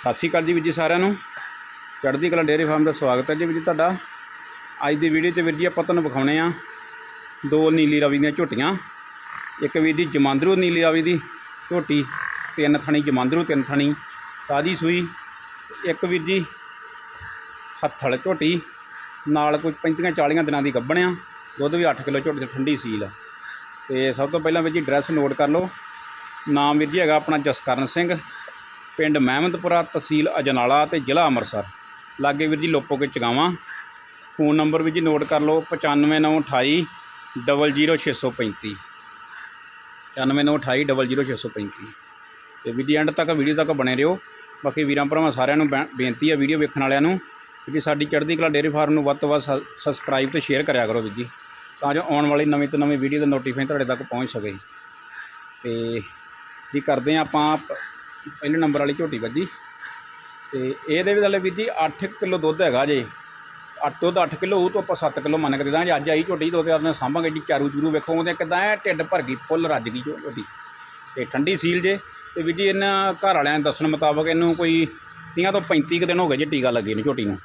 ਸਤਿ ਸ਼੍ਰੀ ਅਕਾਲ ਜੀ ਵੀਰ ਜੀ ਸਾਰਿਆਂ ਨੂੰ। ਚੜ੍ਹਦੀ ਕਲਾ ਡੇਅਰੀ ਫਾਰਮ ਦਾ ਸਵਾਗਤ ਹੈ ਜੀ ਵੀਰ ਜੀ ਤੁਹਾਡਾ। ਅੱਜ ਦੀ ਵੀਡੀਓ 'ਚ ਵੀਰ ਜੀ ਆਪਾਂ ਤੁਹਾਨੂੰ ਵਿਖਾਉਣੇ ਆ ਦੋ ਨੀਲੀ ਰਵੀ ਦੀਆਂ ਝੋਟੀਆਂ। ਇੱਕ ਵੀਰ ਦੀ ਜਮਾਂਦਰੂ ਨੀਲੀ ਰਵੀ ਦੀ ਝੋਟੀ, ਤਿੰਨ ਥਣੀ ਜਮਾਂਦਰੂ, ਤਿੰਨ ਥਣੀ ਤਾਜੀ ਸੂਈ। ਇੱਕ ਵੀਰ ਜੀ ਹੱਥਲ ਝੋਟੀ, ਨਾਲ ਕੋਈ 35 40 ਦਿਨਾਂ ਦੀ ਗੱਭਣ ਆ ਦੁੱਧ ਵੀ 8 ਕਿਲੋ ਝੋਟੀ ਤੇ ਠੰਡੀ ਸੀਲ। ਆ ਤੇ ਸਭ ਤੋਂ ਪਹਿਲਾਂ ਵੀਰ ਜੀ ਐਡਰੈਸ ਨੋਟ ਕਰ ਲਓ। ਨਾਮ ਵੀਰ ਜੀ ਹੈਗਾ ਆਪਣਾ ਜਸਕਰਨ ਸਿੰਘ। ਪਿੰਡ ਮਹਿਮਦਪੁਰਾ ਤਹਿਸੀਲ ਅਜਨਾਲਾ ਤੇ ਜ਼ਿਲ੍ਹਾ ਅੰਮ੍ਰਿਤਸਰ। ਲਾਗੇ ਵੀਰ ਜੀ Lopoke Chogawan. Phone number ਵੀ ਜੀ ਨੋਟ ਕਰ ਲਓ 95928 00635 95928 00635 ਤੇ ਵੀਰ ਜੀ ਐਂਡ ਤੱਕ ਵੀਡੀਓ ਤੱਕ ਬਣੇ ਰਹੋ। ਬਾਕੀ ਵੀਰਾਂ ਭਰਾਵਾਂ ਸਾਰਿਆਂ ਨੂੰ ਬੈ- ਬੇਨਤੀ ਹੈ ਵੀਡੀਓ ਵੇਖਣ ਵਾਲਿਆਂ ਨੂੰ ਕਿ ਸਾਡੀ ਚੜ੍ਹਦੀ ਕਲਾ ਡੇਅਰੀ ਫਾਰਮ ਨੂੰ ਵੱਧ ਤੋਂ ਵੱਧ ਸ- ਸਬਸਕ੍ਰਾਈਬ ਤੇ ਸ਼ੇਅਰ ਕਰਿਆ ਕਰੋ ਵੀਰ ਜੀ। ਤਾਂ ਜੋ ਆਉਣ ਵਾਲੀ ਨਵੀਂ ਤੋਂ ਨਵੀਂ ਵੀਡੀਓ ਦਾ ਨੋਟੀਫਿਕੇਸ਼ਨ ਤੁਹਾਡੇ ਤੱਕ ਪਹੁੰਚ ਸਕੇ। ਤੇ ਜੀ ਕਰਦੇ ਹਾਂ ਆਪਾਂ ਪ- ਪਹਿਲੇ ਨੰਬਰ ਵਾਲੀ ਝੋਟੀ ਵੱਜੀ। ਤੇ ਇਹਦੇ ਵੀ ਥੱਲੇ ਵੀਰ ਜੀ 8 ਕਿਲੋ ਦੁੱਧ ਹੈਗਾ ਜੇ। 8 ਤੋਂ 8 ਕਿਲੋ ਉਹ ਤੋਂ ਆਪਾਂ 7 ਕਿਲੋ ਮੰਨ ਕੇ ਦੇ ਦਾਂਗੇ। ਅੱਜ ਆਈ ਝੋਟੀ ਦੋ ਤੇ ਆਪਣੇ ਸਾਂਭਾਂਗੇ ਜੀ, ਚਾਰੂ ਚੂਰੂ ਵੇਖੋ, ਉਹਦੇ ਕਿਦਾਂ ਐ ਢਿੱਡ ਭਰ ਗਈ, ਫੁੱਲ ਰੱਜ ਗਈ ਝੋ- ਝੋਟੀ। ਤੇ ਠੰਡੀ ਸੀਲ ਜੇ। ਤੇ ਵੀਰ ਜੀ ਇਹਨਾਂ ਘਰ ਵਾਲਿਆਂ ਦੇ ਦੱਸਣ ਮੁਤਾਬਕ ਇਹਨੂੰ ਕੋਈ 30 ਤੋਂ 35 ਕੁ ਦਿਨ ਹੋ ਗਏ ਜੇ ਟੀਕਾ ਲੱਗੇ ਨੂੰ ਝੋਟੀ ਨੂੰ।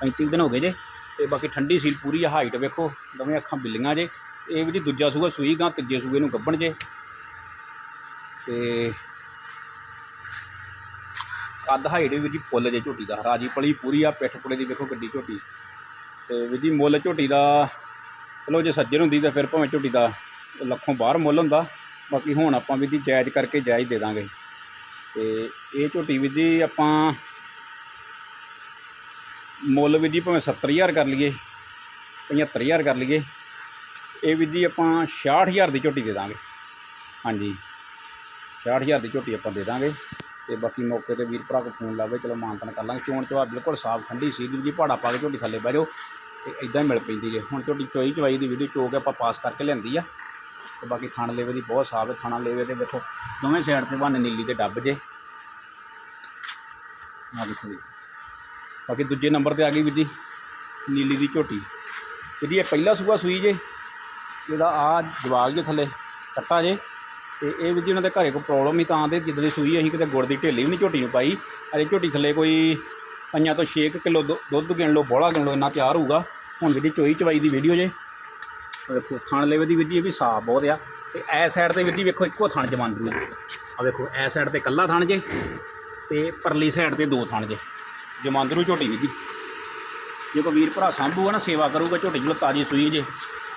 35 ਦਿਨ ਹੋ ਗਏ ਜੇ। ਤੇ ਬਾਕੀ ਠੰਡੀ ਸੀਲ ਪੂਰੀ ਆ ਹਾਈਟ ਵੇਖੋ, ਦੋਵੇਂ ਅੱਖਾਂ ਬਿੱਲੀਆਂ ਜੇ। ਇਹ ਵੀ ਜੀ ਦੂਜਾ ਸੂਆ ਸੂਈ ਗਾਂ, ਤੀਜੇ ਸੂਏ ਨੂੰ ਗੱਭਣ ਜੇ। ਤੇ ਕੱਦ ਹਾਈਟ ਵੀ ਜੀ ਫੁੱਲ ਜੇ ਝੋਟੀ ਦਾ, ਰਾਜੀ ਪਲੀ ਪੂਰੀ ਆ, ਪਿੱਠ ਪੁੜੇ ਦੀ ਵੇਖੋ ਗੱਡੀ ਝੋਟੀ। ਤੇ ਵੀ ਜੀ ਮੁੱਲ ਝੋਟੀ ਦਾ, ਚਲੋ ਜੇ ਸੱਜਰ ਹੁੰਦੀ ਤਾਂ ਫਿਰ ਭਾਵੇਂ ਝੋਟੀ ਦਾ ਲੱਖੋਂ ਬਾਹਰ ਮੁੱਲ ਹੁੰਦਾ, ਬਾਕੀ ਹੁਣ ਆਪਾਂ ਵੀ ਜੀ ਜਾਇਜ਼ ਕਰਕੇ ਜਾਇਜ਼ ਦੇ ਦਾਂਗੇ। ਤੇ ਇਹ ਝੋਟੀ ਵੀ ਜੀ ਆਪਾਂ ਮੁੱਲ ਵੀ ਜੀ ਭਾਵੇਂ 70000 ਕਰ ਲਈਏ 75000 ਕਰ ਲਈਏ, ਇਹ ਵੀ ਜੀ ਆਪਾਂ 66000 ਦੀ ਝੋਟੀ ਦੇ ਦਾਂਗੇ। ਹਾਂਜੀ 66000 ਦੀ ਝੋਟੀ ਆਪਾਂ ਦੇ ਦਾਂਗੇ। ਤੇ ਬਾਕੀ ਮੌਕੇ ਤੇ ਵੀਰ ਭਰਾ ਕੋ ਫੋਨ ਲਾਵੇ, ਚਲੋ ਮਾਨਤਨ ਕਰ ਲਾਂਗੇ। ਚੋਣ ਚਵਾ ਬਿਲਕੁਲ ਸਾਫ਼, ਠੰਡੀ ਸੀ। ਜੀ, ਪਹਾੜਾ ਪਾ ਕੇ ਝੋਟੀ ਥੱਲੇ ਬਹਿ ਜਾਓ ਤੇ ਇਦਾਂ ਹੀ ਮਿਲ ਪੈਂਦੀ ਜੇ। ਹੁਣ ਝੋਟੀ ਚੋਈ ਚਵਾਈ ਦੀ ਵੀਡੀਓ ਚੋ ਕੇ ਆਪਾਂ ਪਾਸ ਕਰਕੇ ਲਿਆਂਦੀ ਆ। ਤੇ ਬਾਕੀ ਥਣ ਲੇਵੇ ਦੀ ਬਹੁਤ ਸਾਫ਼ ਹੈ। ਥਣਾ ਲੇਵੇ ਤੇ ਵੇਖੋ, ਦੋਵੇਂ ਸਾਈਡ ਤੇ ਬਹਾਨੇ ਨੀਲੀ ਤੇ ਡੱਬ ਜੇ। ਆ ਦੇਖੋ ਜੀ। ਬਾਕੀ ਦੂਜੇ ਨੰਬਰ ਤੇ ਆ ਗਈ ਵੀਰ ਜੀ, ਨੀਲੀ ਦੀ ਝੋਟੀ। ਇਹਦੀ ਇਹ ਪਹਿਲਾ ਸੂਆ ਸੂਈ ਜੇ। ਇਹਦਾ ਆ ਜਵਾਗ ਜੇ ਥੱਲੇ, ਕੱਟਾ ਜੇ। ਤੇ ਇਹ ਵੀ ਜੀ ਉਹਨਾਂ ਦੇ ਘਰੇ ਕੋਈ ਪ੍ਰੋਬਲਮ ਹੀ ਤਾਂ ਦੇ ਜਿੱਦਾਂ ਦੀ ਸੂਈ ਅਸੀਂ ਕਿਤੇ ਗੁੜ ਦੀ ਢੇਲੀ ਵੀ ਨਹੀਂ ਝੋਟੀ ਨੂੰ ਪਾਈ, ਅਜੇ ਝੋਟੀ ਥੱਲੇ ਕੋਈ ਪੰਜਾਂ ਤੋਂ 6 ਕਿਲੋ ਦੁੱਧ ਗਿਣ ਲਓ ਬੋਲਾ ਗਿਣ ਲਓ ਇੰਨਾ ਤਿਆਰ ਹੋਊਗਾ। ਹੁਣ ਜਿਹੜੀ ਚੋਈ ਚਵਾਈ ਦੀ ਵੀਡੀਓ ਜੇ ਵੇਖੋ ਥਣ ਲੈਵੇ ਦੀ ਵੀਰ ਜੀ, ਇਹ ਵੀ ਸਾਫ਼ ਬਹੁਤ ਆ। ਤੇ ਐ ਸਾਈਡ ਤੇ ਵੀਰ ਜੀ ਵੇਖੋ, ਇੱਕੋ ਥਣ ਜਮਾਂਦਰੂ ਆ ਵੇਖੋ ਐ ਸਾਈਡ ਤੇ ਕੱਲਾ ਥਣ ਜੇ, ਤੇ ਪਰਲੀ ਸਾਈਡ ਤੇ ਦੋ ਥਣ ਜੇ। ਜਮਾਂਦਰੂ ਝੋਟੀ ਵੀਰ ਜੀ ਜੇ ਕੋਈ ਵੀਰ ਭਰਾ ਸਾਂਭੂਗਾ ਨਾ, ਸੇਵਾ ਕਰੂਗਾ ਝੋਟੀ ਜਦੋਂ ਤਾਜੀ ਸੂਈ ਜੇ,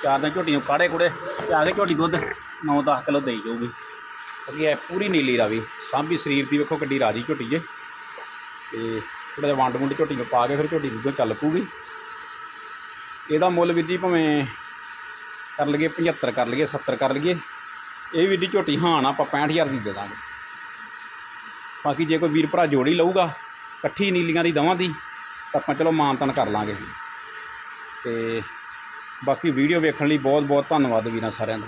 ਚਾਰ ਦਿਨ ਝੋਟੀ ਨੂੰ ਕਾੜੇ ਕੁੜੇ ਤੇ ਆ ਕੇ ਝੋਟੀ ਦੁੱਧ। 9-10 ਕਿਲੋ ਦੇਈ ਜਾਊਗੀ। ਕਿਉਂਕਿ ਇਹ ਪੂਰੀ ਨੀਲੀ ਰਾਵੀ ਸਾਂਭੀ ਸਰੀਰ ਦੀ ਵੇਖੋ ਕਿੱਡੀ ਰਾਜੀ ਝੋਟੀ ਜੇ। ਤੇ ਥੋੜਾ ਜਿਹਾ ਵੰਡ ਵੁੰਡ ਝੋਟੀ ਨੂੰ ਪਾ ਕੇ ਫਿਰ ਝੋਟੀ ਦੁੱਧ ਚੱਲ ਪੂਗੀ ਇਹਦਾ ਮੁੱਲ ਵੀਰ ਜੀ ਭਾਵੇਂ ਕਰ ਲਈਏ 75 ਕਰ ਲਈਏ 70 ਕਰ ਲਈਏ। ਇਹ ਵੀਰ ਦੀ ਝੋਟੀ ਹਾਂ ਨਾ ਆਪਾਂ 65000 ਦੀ ਦੇ ਦਾਂਗੇ। ਬਾਕੀ ਜੇ ਕੋਈ ਵੀਰ ਭਰਾ ਜੋੜੀ ਲਊਗਾ, ਇਕੱਠੀ ਨੀਲੀਆਂ ਦੀ ਦਵਾਂ ਦੀ, ਤਾਂ ਆਪਾਂ ਚਲੋ ਮਾਨਤਨ ਕਰ ਲਾਂਗੇ। ਤੇ ਬਾਕੀ ਵੀਡੀਓ ਵੇਖਣ ਲਈ ਬਹੁਤ ਬਹੁਤ ਧੰਨਵਾਦ ਵੀਰਾਂ ਸਾਰਿਆਂ ਦਾ।